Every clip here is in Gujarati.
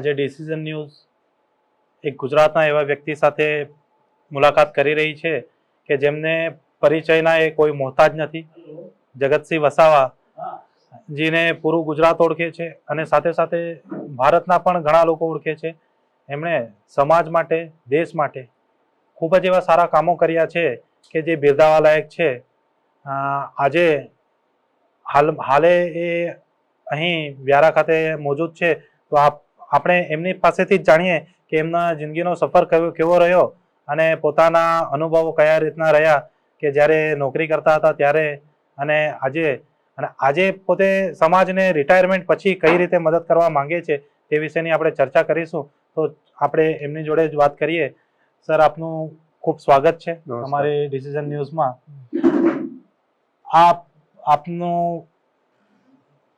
આજે ડિસિઝન ન્યૂઝ એક ગુજરાતના એવા વ્યક્તિ સાથે મુલાકાત કરી રહી છે કે જેમને પરિચયના એ કોઈ મોહતાજ નથી. જગતસિંહ વસાવા જીને પૂરું ગુજરાત ઓળખે છે અને સાથે સાથે ભારતના પણ ઘણા લોકો ઓળખે છે. એમણે સમાજ માટે, દેશ માટે ખૂબ જ એવા સારા કામો કર્યા છે કે જે બિરદાવા લાયક છે આજે હાલ, હાલે એ અહીં વ્યારા ખાતે મોજૂદ છે. તો આપ આપણે એમની પાસેથી જ જાણીએ કે એમના જિંદગીનો સફર કેવો કેવો રહ્યો અને પોતાના અનુભવો કયા રીતના રહ્યા કે જ્યારે નોકરી કરતા હતા ત્યારે અને આજે અને આજે પોતે સમાજને રિટાયરમેન્ટ પછી કઈ રીતે મદદ કરવા માંગે છે તે વિશેની આપણે ચર્ચા કરીશું. તો આપણે એમની જોડે જ વાત કરીએ. સર આપનું ખૂબ સ્વાગત છે. અમારી ડિસિઝન ન્યૂઝમાં આપ આપનું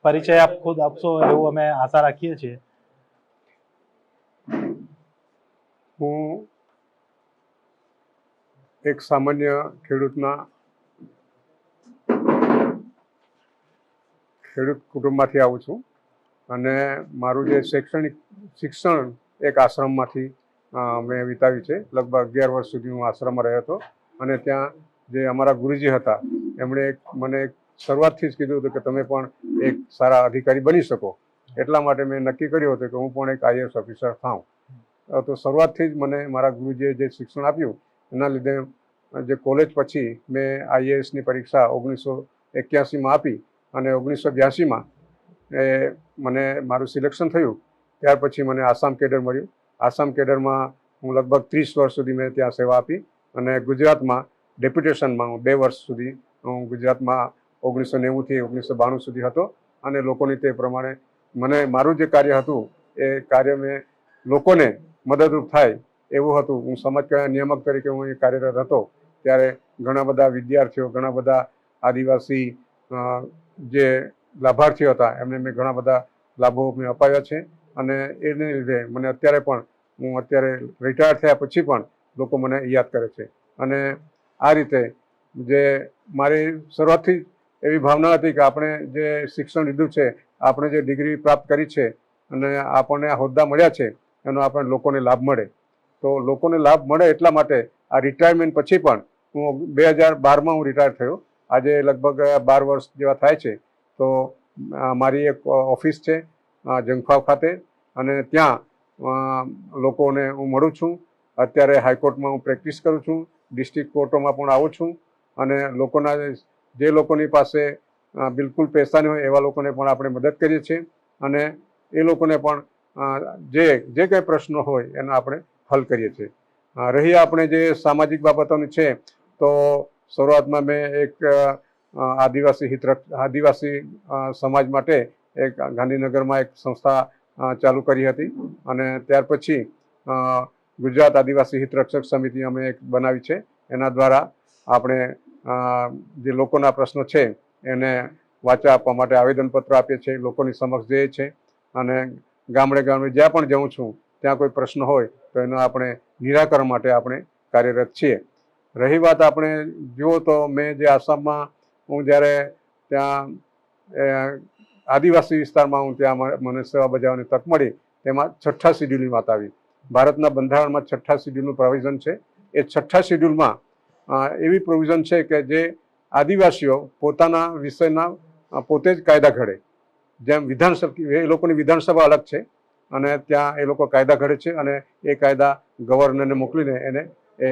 પરિચય આપ ખુદ આપશો એવું અમે આશા રાખીએ છીએ. હું એક સામાન્ય ખેડૂતના ખેડૂત કુટુંબમાંથી આવું છું અને મારું જે શૈક્ષણિક શિક્ષણ એક આશ્રમમાંથી મેં વિતાવ્યું છે. લગભગ અગિયાર વર્ષ સુધી હું આશ્રમમાં રહ્યો હતો અને ત્યાં જે અમારા ગુરુજી હતા, એમણે એક, મને એક શરૂઆતથી જ કીધું હતું કે તમે પણ એક સારા અધિકારી બની શકો. એટલા માટે મેં નક્કી કર્યું હતું કે હું પણ એક આઈએસ ઓફિસર થાઉં. તો શરૂઆતથી જ મને મારા ગુરુજીએ જે શિક્ષણ આપ્યું, એના લીધે જે કોલેજ પછી મેં આઈએએસની પરીક્ષા ઓગણીસો એક્યાસીમાં આપી અને ઓગણીસો બ્યાસીમાં એ મને મારું સિલેક્શન થયું. ત્યાર પછી મને આસામ કેડર મળ્યું. આસામ કેડરમાં હું લગભગ ત્રીસ વર્ષ સુધી મેં ત્યાં સેવા આપી અને ગુજરાતમાં ડેપ્યુટેશનમાં હું બે વર્ષ સુધી હું ગુજરાતમાં ઓગણીસો નેવુંથી ઓગણીસો બાણું સુધી હતો અને લોકોની તે પ્રમાણે મને મારું જે કાર્ય હતું એ કાર્ય મેં લોકોને મદદરૂપ થાય એવું હતું. હું સમાજ નિયામક તરીકે હું એ કાર્યરત હતો ત્યારે ઘણા બધા વિદ્યાર્થીઓ, ઘણા બધા આદિવાસી જે લાભાર્થીઓ હતા, એમને મેં ઘણા બધા લાભો મેં અપાવ્યા છે અને એને લીધે મને અત્યારે પણ હું અત્યારે રિટાયર થયા પછી પણ લોકો મને યાદ કરે છે. અને આ રીતે જે મારી શરૂઆતથી એવી ભાવના હતી કે આપણે જે શિક્ષણ લીધું છે, આપણે જે ડિગ્રી પ્રાપ્ત કરી છે અને આપણને આ હોદ્દા મળ્યા છે એનો આપણે લોકોને લાભ મળે. તો લોકોને લાભ મળે એટલા માટે આ રિટાયરમેન્ટ પછી પણ હું બે હજાર બારમાં હું રિટાયર થયો. આજે લગભગ બાર વર્ષ જેવા થાય છે. તો મારી એક ઓફિસ છે જંગફાવ ખાતે. અને ત્યાં લોકોને હું મળું છું. અત્યારે હાઈકોર્ટમાં હું પ્રેક્ટિસ કરું છું. ડિસ્ટ્રિક્ટ કોર્ટોમાં પણ આવું છું. અને લોકોના, જે લોકોની પાસે બિલકુલ પૈસા નહીં હોય એવા લોકોને પણ આપણે મદદ કરીએ છીએ. અને એ લોકોને પણ જે જે કંઈ પ્રશ્નો હોય એનો આપણે હલ કરીએ છીએ. રહી આપણે જે સામાજિક બાબતોની છે, તો શરૂઆતમાં મેં એક આદિવાસી હિત આદિવાસી સમાજ માટે એક ગાંધીનગરમાં એક સંસ્થા ચાલુ કરી હતી. અને ત્યાર પછી ગુજરાત આદિવાસી હિતરક્ષક સમિતિ અમે એક બનાવી છે. એના દ્વારા આપણે જે લોકોના પ્રશ્નો છે એને વાચા આપવા માટે આવેદનપત્ર આપીએ છીએ, લોકોની સમક્ષ જઈએ છે અને ગામડે ગામડે જ્યાં પણ જાઉં છું, ત્યાં કોઈ પ્રશ્ન હોય, તો એનો આપણે નિરાકરણ માટે આપણે કાર્યરત છીએ. રહી વાત આપણે જુઓ તો મેં જે આસામમાં, હું જ્યારે ત્યાં આદિવાસી વિસ્તારમાં હું ત્યાં મને સેવા બજાવવાની તક મળી, તેમાં છઠ્ઠા શિડ્યુલની વાત આવી. ભારતના બંધારણમાં છઠ્ઠા શિડ્યુલનું પ્રોવિઝન છે. એ છઠ્ઠા શિડ્યુલમાં એવી પ્રોવિઝન છે કે જે આદિવાસીઓ પોતાના વિષયના પોતે જ કાયદા ઘડે. જેમ વિધાનસભા, એ લોકોની વિધાનસભા અલગ છે અને ત્યાં એ લોકો કાયદા ઘડે છે અને એ કાયદા ગવર્નરને મોકલીને એને એ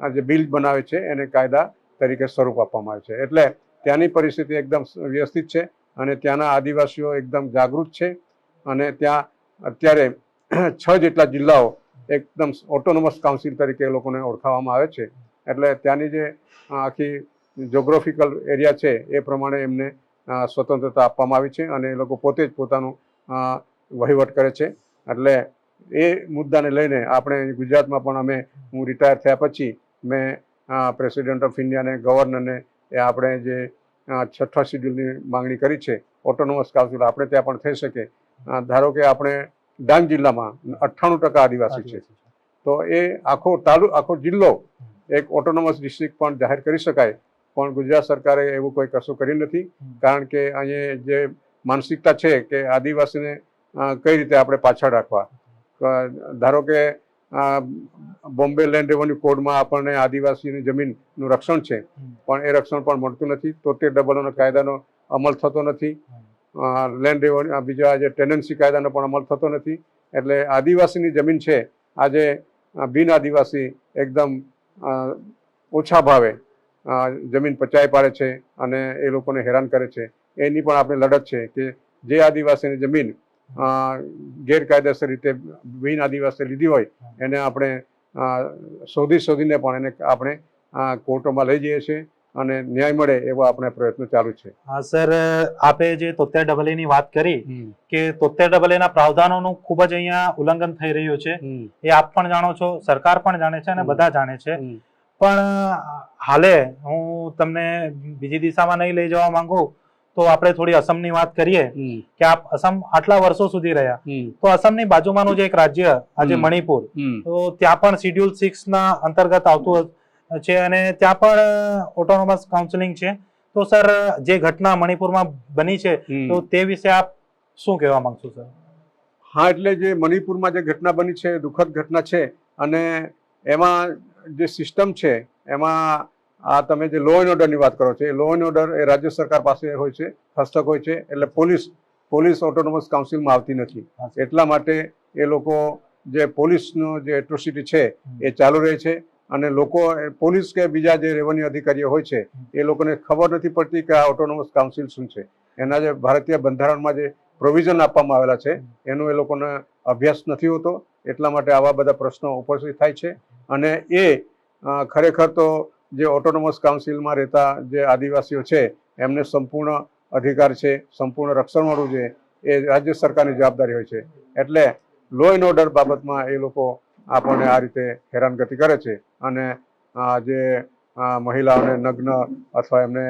જે બિલ બનાવે છે એને કાયદા તરીકે સ્વરૂપ આપવામાં આવે છે. એટલે ત્યાંની પરિસ્થિતિ એકદમ વ્યવસ્થિત છે અને ત્યાંના આદિવાસીઓ એકદમ જાગૃત છે અને ત્યાં અત્યારે છ જેટલા જિલ્લાઓ એકદમ ઓટોનોમસ કાઉન્સિલ તરીકે એ લોકોને ઓળખાવવામાં આવે છે. એટલે ત્યાંની જે આખી જોગ્રાફિકલ એરિયા છે એ પ્રમાણે એમને સ્વતંત્રતા આપવામાં આવી છે અને એ લોકો પોતે જ પોતાનું વહીવટ કરે છે. એટલે એ મુદ્દાને લઈને આપણે ગુજરાતમાં પણ અમે હું રિટાયર થયા પછી મેં પ્રેસિડેન્ટ ઓફ ઇન્ડિયાને ગવર્નરને એ આપણે જે છઠ્ઠા શિડ્યુલની માંગણી કરી છે ઓટોનોમસ કાઉન્સિલ આપણે ત્યાં પણ થઈ શકે. ધારો કે આપણે ડાંગ જિલ્લામાં અઠ્ઠાણું ટકા આદિવાસી છે તો એ આખો તાલુ આખો જિલ્લો એક ઓટોનોમસ ડિસ્ટ્રિક્ટ પણ જાહેર કરી શકાય. પણ ગુજરાત સરકારે એવું કોઈ કશું કર્યું નથી. કારણ કે અહીંયા જે માનસિકતા છે કે આદિવાસીને કઈ રીતે આપણે પાછળ રાખવા? ધારો કે બોમ્બે લેન્ડ રેવન્યુ કોડમાં આપણને આદિવાસીની જમીનનું રક્ષણ છે. પણ એ રક્ષણ પણ મળતું નથી. તોતેર ડબલોના કાયદાનો અમલ થતો નથી. લેન્ડ રેવન્યુ બીજા જે ટેનન્સી કાયદાનો પણ અમલ થતો નથી. એટલે આદિવાસીની જમીન છે. આજે બિન આદિવાસી એકદમ ઓછા ભાવે જમીન પચાવી પાડે છે અને એ લોકોને હેરાન કરે છે. એની પણ આપણે લડત છે કે જે આદિવાસીની જમીન ગેરકાયદેસર રીતે બિન આદિવાસી લીધી હોય એને આપણે શોધી શોધીને પણ એને આપણે કોર્ટોમાં લઈ જઈએ છીએ અને ન્યાય મળે એવો આપણે પ્રયત્નો ચાલુ છે. હા સર આપે જે તોતેર ડબલની વાત કરી કે તોતેર ડબલ ના પ્રાવધાનોનું ખૂબ જ અહીંયા ઉલ્લંઘન થઈ રહ્યું છે. એ આપ પણ જાણો છો સરકાર પણ જાણે છે અને બધા જાણે છે. પણ હાલે હું તમને બીજી દિશામાં નહીં લઈ જવા માંગુ તો આપણે થોડી અસમની વાત કરીએ કે આપ અસમ આટલા વર્ષો સુધી રહ્યા. તો અસમની બાજુમાંનું જે એક રાજ્ય આજે મણિપુર તો ત્યાં પણ શિડ્યુલ સિક્સ ના અંતર્ગત આવતું છે અને ત્યાં પણ ઓટોનોમસ કાઉન્સિલિંગ છે. તો સર જે ઘટના મણિપુરમાં બની છે તો તે વિશે આપ શું કહેવા માંગશો સર? હા એટલે જે મણિપુરમાં જે ઘટના બની છે દુઃખદ ઘટના છે અને એમાં જે સિસ્ટમ છે એમાં આ તમે જે લો એન્ડ ઓર્ડરની વાત કરો છો એ લો એન્ડ ઓર્ડર એ રાજ્ય સરકાર પાસે હોય છે હસ્તક હોય છે એટલે પોલીસ પોલીસ ઓટોનોમસ કાઉન્સિલમાં આવતી નથી. એટલા માટે એ લોકો જે પોલીસનો જે એટ્રોસિટી છે એ ચાલુ રહે છે અને લોકો પોલીસ કે બીજા જે રેવન્યુ અધિકારીઓ હોય છે એ લોકોને ખબર નથી પડતી કે આ ઓટોનોમસ કાઉન્સિલ શું છે. એના જે ભારતીય બંધારણમાં જે પ્રોવિઝન આપવામાં આવેલા છે એનો એ લોકોને અભ્યાસ નથી હોતો એટલા માટે આવા બધા પ્રશ્નો ઉપસ્થિત થાય છે. અને એ ખરેખર તો જે ઓટોનોમસ કાઉન્સિલમાં રહેતા જે આદિવાસીઓ છે, એમને સંપૂર્ણ અધિકાર છે, સંપૂર્ણ રક્ષણ મળવું છે, એ રાજ્ય સરકારની જવાબદારી હોય છે. એટલે લો એન્ડ ઓર્ડર બાબતમાં એ લોકો આપણને આ રીતે હેરાનગતિ કરે છે. અને જે મહિલાઓને નગ્ન અથવા એમને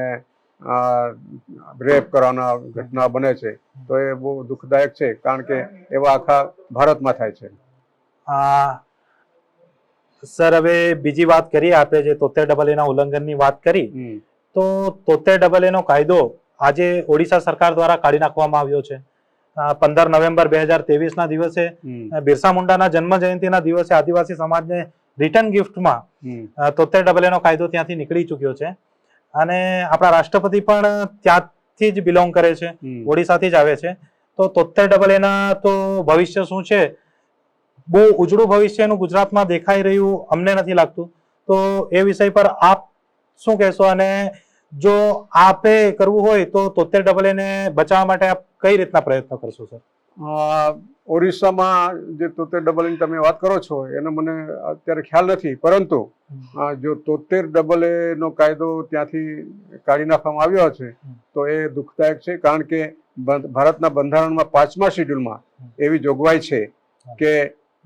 રેપ કરવાના ઘટના બને છે, તો એ બહુ દુઃખદાયક છે, કારણ કે એવા આખા ભારતમાં થાય છે. આ સર હવે બીજી વાત કરીએ આપણે જે તોતેર ડબલ એના ઉલ્લંઘનની વાત કરી તો તોતેર ડબલ નો કાયદો આજે ઓડિશા સરકાર દ્વારા કાઢી નાખવામાં આવ્યો છે. પંદર નવેમ્બર બે હજાર ના દિવસે બિરસા મુંડાના જન્મ જયંતિના દિવસે આદિવાસી સમાજને રિટર્ન ગિફ્ટમાં તોતેર ડબલ નો કાયદો ત્યાંથી નીકળી ચૂક્યો છે. અને આપણા રાષ્ટ્રપતિ પણ ત્યાંથી જ બિલોંગ કરે છે. ઓડિશાથી જ આવે છે. તો તોતેર ડબલ એના તો ભવિષ્ય શું છે? બહુ ઉજળું ભવિષ્યનું ગુજરાતમાં દેખાઈ રહ્યું અમને નથી લાગતું. તો એ વિષય પર આપ શું કહેશો? અને જો આપે કરવું હોય તો તોતેર ડબલ એને બચાવવા માટે આપ કઈ રીતના પ્રયત્ન કરશો સર? ઓરિસ્સામાં જે તોતેર ડબલ એની તમે વાત કરો છો એનો મને અત્યારે ખ્યાલ નથી. પરંતુ જો તોતેર ડબલ એનો કાયદો ત્યાંથી કાઢી નાખવામાં આવ્યો છે તો એ દુઃખદાયક છે. કારણ કે ભારતના બંધારણમાં પાંચમા શેડ્યુલમાં એવી જોગવાઈ છે કે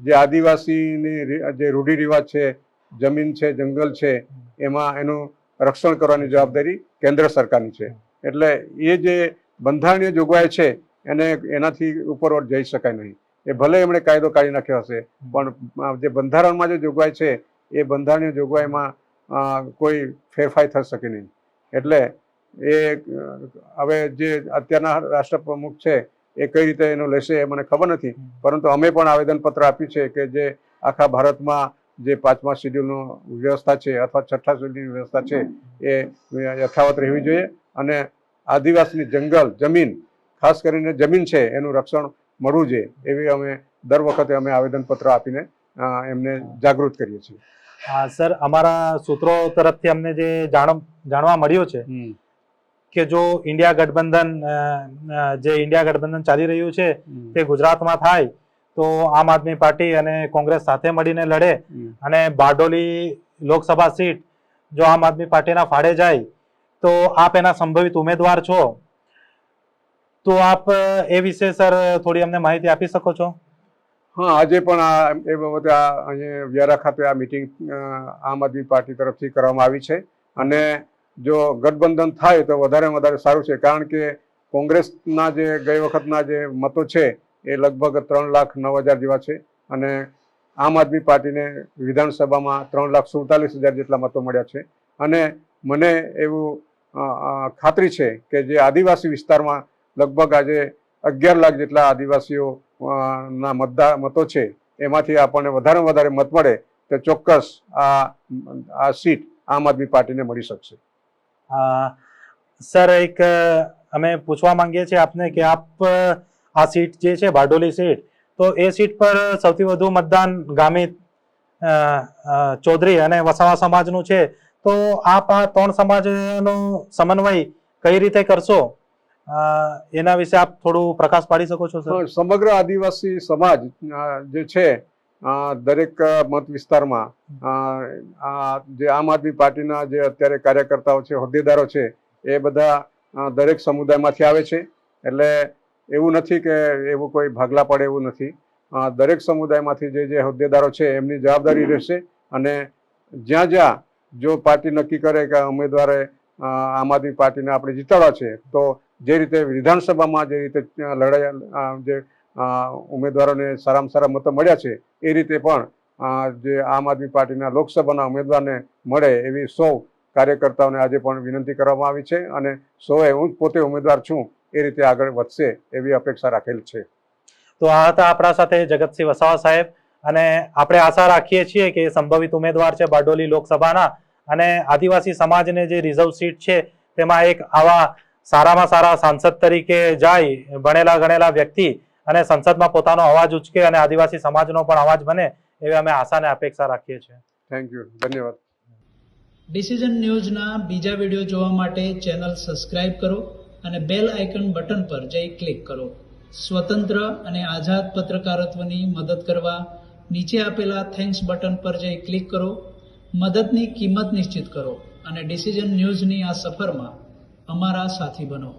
જે આદિવાસીની જે રૂઢિ રિવાજ છે, જમીન છે, જંગલ છે, એમાં એનું રક્ષણ કરવાની જવાબદારી કેન્દ્ર સરકારની છે. એટલે એ જે બંધારણીય જોગવાઈ છે, એને એનાથી ઉપરવટ જઈ શકાય નહીં. એ ભલે એમણે કાયદો કાઢી નાખ્યો હશે, પણ જે બંધારણમાં જે જોગવાઈ છે, એ બંધારણીય જોગવાઈમાં કોઈ ફેરફાર થઈ શકે નહીં. એટલે એ હવે જે અત્યારના રાષ્ટ્રપ્રમુખ છે એ કઈ રીતે એનું લેશે એ મને ખબર નથી. પરંતુ અમે પણ આવેદનપત્ર આપ્યું છે કે જે આખા ભારતમાં જે પાંચમા શેડ્યુલનો વ્યવસ્થા છે અથવા છઠ્ઠા શેડ્યુલની વ્યવસ્થા છે એ યથાવત રહેવી જોઈએ. અને આદિવાસીની જંગલ જમીન ખાસ કરીને જમીન છે એનું રક્ષણ મળવું જોઈએ. એવી અમે દર વખતે અમે આવેદનપત્ર આપીને એમને જાગૃત કરીએ છીએ. હા સર અમારા સૂત્રો તરફથી અમને જે જાણવા મળ્યું છે કે જો ઇન્ડિયા ગઠબંધન જે ઇન્ડિયા ગઠબંધન ચાલી રહ્યું છે તે ગુજરાતમાં થાય તો આમ આદમી પાર્ટી અને કોંગ્રેસ સાથે મળીને લડે અને બારડોલી લોકસભા સીટ જો આમ આદમી પાર્ટીના ફાળે જાય તો આપ એના સંભવિત ઉમેદવાર છો. તો આપ એ વિશે સર થોડી અમને માહિતી આપી શકો છો? હા આજે પણ આ એ બાબતે આ અહીંયા વ્યારા ખાતે આ મિટિંગ આમ આદમી પાર્ટી તરફથી કરવામાં આવી છે. અને જો ગઠબંધન થાય તો વધારે વધારે સારું છે. કારણ કે કોંગ્રેસના જે ગઈ વખતના જે મતો છે એ લગભગ ત્રણ લાખ નવ હજાર જેવા છે અને આમ આદમી પાર્ટીને વિધાનસભામાં ત્રણ લાખ સુડતાલીસ હજાર જેટલા મતો મળ્યા છે. અને મને એવું ખાતરી છે કે જે આદિવાસી વિસ્તારમાં લગભગ આજે અગિયાર લાખ જેટલા આદિવાસીઓ ના મતદાર મતો છે, એમાંથી આપણને વધારે વધારે મત મળે તો ચોક્કસ આ આ સીટ આમ આદમી પાર્ટીને મળી શકશે. સર, એક અમે પૂછવા માંગીએ છીએ આપને કે આપ આ સીટ જે છે બારડોલી સીટ, તો એ સીટ પર સૌથી વધુ મતદાન ગામિત ચૌધરી અને વસાવા સમાજનું છે. તો આપ આ ત્રણ સમાજનો સમન્વય કઈ રીતે કરશો? એના વિશે આપ થોડું પ્રકાશ પાડી શકો છો, સર? સમગ્ર આદિવાસી સમાજ જે છે દરેક મત વિસ્તારમાં જે આમ આદમી પાર્ટીના જે અત્યારે કાર્યકર્તાઓ છે, હોદ્દેદારો છે, એ બધા દરેક સમુદાયમાંથી આવે છે. એટલે એવું નથી કે એવું કોઈ ભાગલા પડે એવું નથી. દરેક સમુદાયમાંથી જે જે હોદ્દેદારો છે, એમની જવાબદારી રહેશે અને જ્યાં જ્યાં જો પાર્ટી નક્કી કરે કે ઉમેદવારે આમ આદમી પાર્ટીને આપણે જીતાડવા છે, તો જે રીતે વિધાનસભામાં જે રીતે લડાઈ જે ઉમેદવારોને સારામાં સારા મતો મળ્યા છે, એ રીતે પણ જે આમ આદમી પાર્ટીના લોકસભાના ઉમેદવારને મળે એવી સૌ કાર્યકર્તાઓને આજે પણ વિનંતી કરવામાં આવી છે અને સૌએ હું પોતે ઉમેદવાર છું, એ રીતે આગળ વધશે એવી અપેક્ષા રાખેલ છે. તો આ હતા આપણા સાથે જગતસિંહ વસાવા સાહેબ અને આપણે આશા રાખીએ છીએ કે સંભવિત ઉમેદવાર છે બારડોલી લોકસભાના અને આદિવાસી સમાજને જે રિઝર્વ સીટ છે તેમાં એક આવા સારામાં સારા સાંસદ તરીકે જાય, ભણેલા ગણેલા વ્યક્તિ અને સંસદમાં પોતાનો અવાજ ઉચકે અને આદિવાસી સમાજનો પણ અવાજ બને એવી અમે આશા અને અપેક્ષા રાખીએ છીએ. થેન્ક યુ ધન્યવાદ. ડિસિઝન ન્યૂઝના બીજા વીડિયો જોવા માટે ચેનલ સબસ્ક્રાઇબ કરો અને બેલ આઇકન બટન પર જઈ ક્લિક કરો. સ્વતંત્ર અને આઝાદ પત્રકારત્વની મદદ કરવા નીચે આપેલા થેન્ક્સ બટન પર જઈ ક્લિક કરો. મદદની કિંમત નિશ્ચિત કરો અને ડિસિઝન ન્યૂઝની આ સફરમાં અમારા સાથી બનો.